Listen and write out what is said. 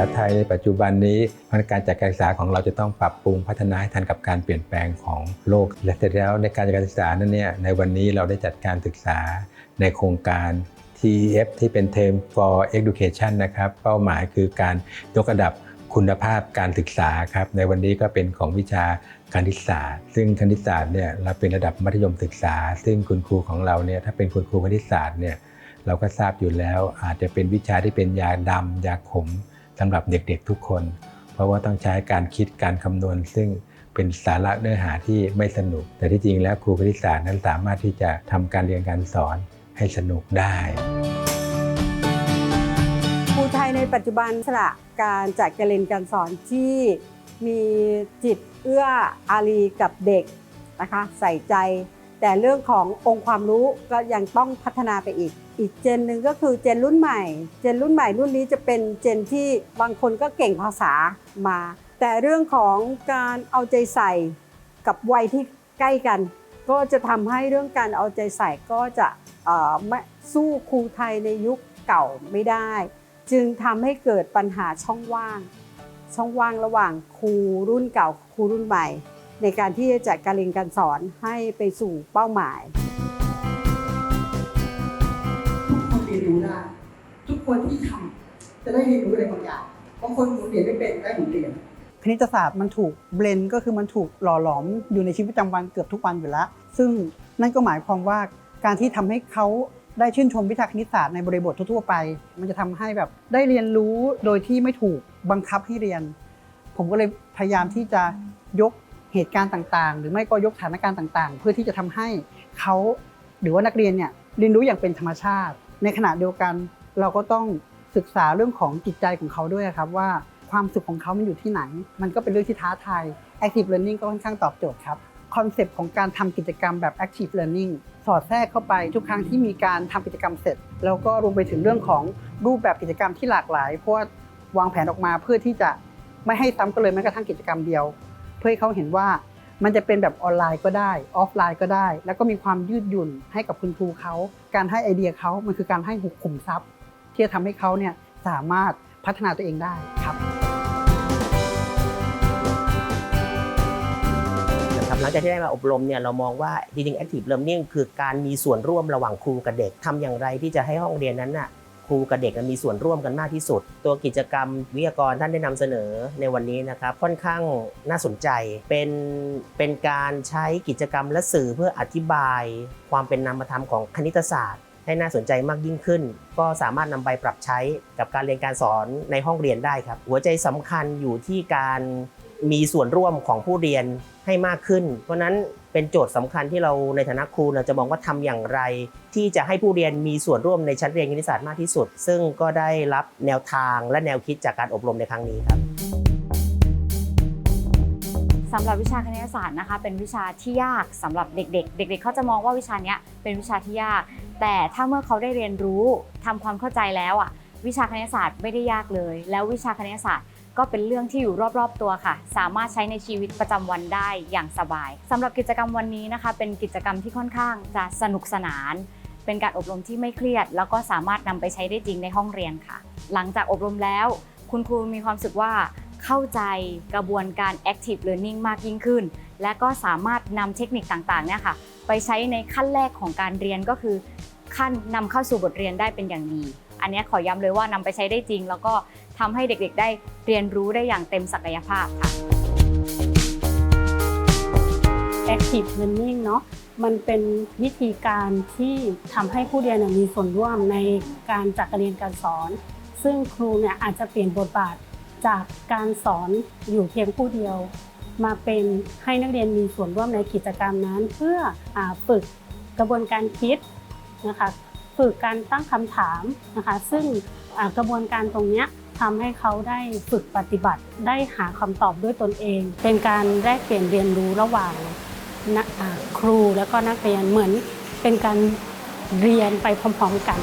าไทยในปัจจุบันนี้การจัดการศึกษาของเราจะต้องปรับปรุงพัฒนาให้ทันกับการเปลี่ยนแปลงของโลก และเสร็จแล้วในการจัดการศึกษานั้นเนี่ยในวันนี้เราได้จัดการศึกษาในโครงการ TEF ที่เป็น Term for Education นะครับเป้าหมายคือการยกระดับคุณภาพการศึกษาครับในวันนี้ก็เป็นของวิชาคณิตศาสตร์ ซึ่งคณิตศาสตร์เนี่ยเราเป็นระดับมัธยมศึกษา ซึ่งคุณครูของเราเนี่ยถ้าเป็นคุณครูคณิตศาสตร์เนี่ยเราก็ทราบอยู่แล้วอาจจะเป็นวิชาที่เป็นยาดำยาขม สำหรับเด็กๆทุกคน เพราะว่าต้องใช้การคิดการคำนวณ ซึ่งเป็นสาระเนื้อหาที่ไม่สนุก แต่ที่จริงแล้วครูคณิตศาสตร์นั้นสามารถที่จะทำการเรียนการสอนให้สนุกได้ครูไทยในปัจจุบันสละการจัดการเรียนการสอนที่มีจิตเอื้ออารีกับเด็กนะคะใส่ใจ แต่เรื่องขององค์ความรู้ก็ยังต้องพัฒนาไปอีก อีกเจนหนึ่งก็คือเจนรุ่นใหม่ เจนรุ่นใหม่รุ่นนี้จะเป็นเจนที่บางคนก็เก่งภาษามา แต่เรื่องของการเอาใจใส่กับวัยที่ใกล้กัน ก็จะทำให้เรื่องการเอาใจใส่ก็จะไม่สู้ครูไทยในยุคเก่าไม่ได้ จึงทำให้เกิดปัญหาช่องว่าง ช่องว่างระหว่างครูรุ่นเก่าครูรุ่นใหม่ ในการที่จะจัดการเรียนการสอนให้ไปสู่เป้าหมาย ทุกคนเรียนรู้ได้ ทุกคนที่ทำจะได้เรียนรู้อะไรบางอย่างบางคนหมุนเรียนไม่เป็นได้หมุนเรียนคณิตศาสตร์มันถูกเบลนก็คือมันถูกหล่อหลอมอยู่ในชีวิตประจำวันเกือบทุกวันอยู่แล้ว ซึ่งนั่นก็หมายความว่าการที่ทำให้เขาได้ชื่นชมวิชาคณิตศาสตร์ในบริบททั่วไป มันจะทำให้แบบได้เรียนรู้โดยที่ไม่ถูกบังคับให้เรียน ผมก็เลยพยายามที่จะยก เหตุการณ์ต่างๆ หรือไม่ก็ยกสถานการณ์ต่างๆ เพื่อที่จะทำให้เขาหรือว่านักเรียนเนี่ยเรียนรู้อย่างเป็นธรรมชาติ ในขณะเดียวกันเราก็ต้องศึกษาเรื่องของจิตใจของเขาด้วยครับว่าความสุขของเขามันอยู่ที่ไหน มันก็เป็นเรื่องที่ท้าทาย Active Learning ก็ค่อนข้างตอบโจทย์ครับคอนเซปต์ของการทำกิจกรรมแบบ Active Learning สอดแทรกเข้าไปทุกครั้งที่มีการทำกิจกรรมเสร็จ แล้วก็รวมไปถึงเรื่องของรูปแบบกิจกรรมที่หลากหลายเพราะว่าวางแผนออกมาเพื่อที่จะไม่ให้ซ้ำกันเลยแม้กระทั่งกิจกรรมเดียว เพื่อให้เขาเห็นว่ามันจะเป็นแบบออนไลน์ก็ได้ ออฟไลน์ก็ได้ แล้วก็มีความยืดหยุ่นให้กับคุณครูเขาการให้ไอเดียเขามันคือการให้หุกขุมทรัพย์ ที่จะทำให้เขาเนี่ยสามารถพัฒนาตัวเองได้ครับหลังจากที่ได้มาอบรมเนี่ยเรามองว่าจริงๆ active learning คือการมีส่วนร่วมระหว่างครูกับเด็กทำอย่างไรที่จะให้ห้องเรียนนั้นน่ะ ครูกับเด็กมีส่วนร่วมกันมากที่สุด ตัวกิจกรรมวิทยากรท่านได้นำเสนอในวันนี้นะครับค่อนข้างน่าสนใจเป็นเป็นการใช้กิจกรรมและสื่อเพื่ออธิบายความเป็นนามธรรมของคณิตศาสตร์ ให้น่าสนใจมากยิ่งขึ้น ก็สามารถนำไปปรับใช้กับการเรียนการสอนในห้องเรียนได้ครับ หัวใจสำคัญอยู่ที่การ มีส่วนร่วมของผู้เรียนให้มากขึ้น เพราะนั้นเป็นโจทย์สำคัญที่เราในฐานะครูเราจะมองว่าทำอย่างไร ที่จะให้ผู้เรียนมีส่วนร่วมในชั้นเรียนคณิตศาสตร์มากที่สุด ซึ่งก็ได้รับแนวทางและแนวคิดจากการอบรมในครั้งนี้ครับสำหรับวิชาคณิตศาสตร์นะคะ เป็นวิชาที่ยากสำหรับเด็ก ๆ เด็ก ๆ เขาจะมองว่าวิชาเนี้ยเป็นวิชาที่ยาก แต่ถ้าเมื่อเขาได้เรียนรู้ทำความเข้าใจแล้วอะวิชาคณิตศาสตร์ไม่ได้ยากเลย แล้ววิชาคณิตศาสตร์ ก็เป็นเรื่องที่อยู่รอบๆตัวค่ะ สามารถใช้ในชีวิตประจำวันได้อย่างสบายสำหรับกิจกรรมวันนี้นะคะ เป็นกิจกรรมที่ค่อนข้างจะสนุกสนาน เป็นการอบรมที่ไม่เครียด แล้วก็สามารถนำไปใช้ได้จริงในห้องเรียนค่ะ หลังจากอบรมแล้ว คุณครูมีความสึกว่าเข้าใจกระบวนการ active learning มากยิ่งขึ้น และก็สามารถนำเทคนิคต่างๆเนี่ยค่ะไปใช้ในขั้นแรกของการเรียนก็คือ ขั้นนำเข้าสู่บทเรียนได้เป็นอย่างดี อันนี้ขอย้ำเลยว่านำไปใช้ได้จริง แล้วก็ทำให้เด็กๆ ได้เรียนรู้ได้อย่างเต็มศักยภาพค่ะ Active Learning เนาะมันเป็นวิธีการที่ทำให้ผู้เรียนมีส่วนร่วมในการจัดการเรียนการสอน ซึ่งครูเนี่ยอาจจะเปลี่ยนบทบาทจากการสอนอยู่เพียงผู้เดียว มาเป็นให้นักเรียนมีส่วนร่วมในกิจกรรมนั้น เพื่ออฝึกกระบวนการคิดนะคะ ฝึกการตั้งคำถามนะคะ ซึ่งกระบวนการตรงนี้ทำให้เขาได้ฝึกปฏิบัติ ได้หาคำตอบด้วยตนเอง เป็นการแลกเปลี่ยนเรียนรู้ระหว่างนักอ่าครูแล้วก็นักเรียนเหมือนเป็นการเรียนไปพร้อมๆกัน